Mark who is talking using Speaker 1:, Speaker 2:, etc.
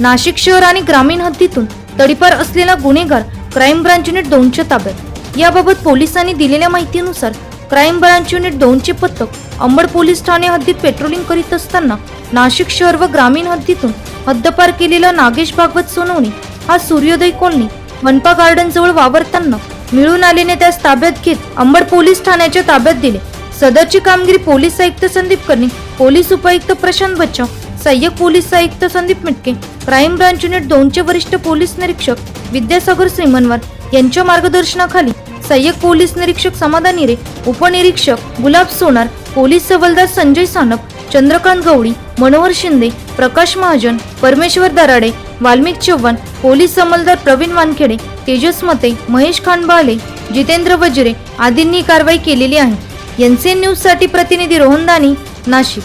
Speaker 1: नाशिक शहर आणि ग्रामीण हद्दीतून तडीपार असलेला गुन्हेगार क्राईम ब्रांच युनिट दोनच्या ताब्यात. याबाबत पोलिसांनी दिलेल्या माहितीनुसार क्राईम ब्रांच युनिट दोनचे पथक अंबड पोलीस ठाणे हद्दीत पेट्रोलिंग करीत असताना नाशिक शहर व ग्रामीण हद्दीतून हद्दपार केलेला नागेश भागवत सोनवणे हा सूर्योदय कॉलनी मनपा गार्डन जवळ वावरताना मिळून आलेने त्यास ताब्यात घेत अंबड पोलीस ठाण्याच्या ताब्यात दिले. सदरची कामगिरी पोलीस आयुक्त संदीप कर्णी पोलीस उपायुक्त प्रशांत बच्चाव सहाय्यक पोलीस आयुक्त Sandeep Mitke crime branch unit दोनचे वरिष्ठ पोलीस निरीक्षक विद्यासागर श्रीमनवार यांच्या मार्गदर्शनाखाली सहाय्यक पोलीस निरीक्षक समाधान निरे उपनिरीक्षक गुलाब सोनार पोलीस सवलदार संजय सानप चंद्रकांत गवळी मनोहर शिंदे प्रकाश महाजन परमेश्वर दराडे वाल्मिक चव्हाण पोलीस अंमलदार प्रवीण वानखेडे तेजस मते महेश खानबाले जितेंद्र वजरे आदींनी कारवाई केलेली आहे. एन न्यूजसाठी प्रतिनिधी रोहन दानी नाशिक.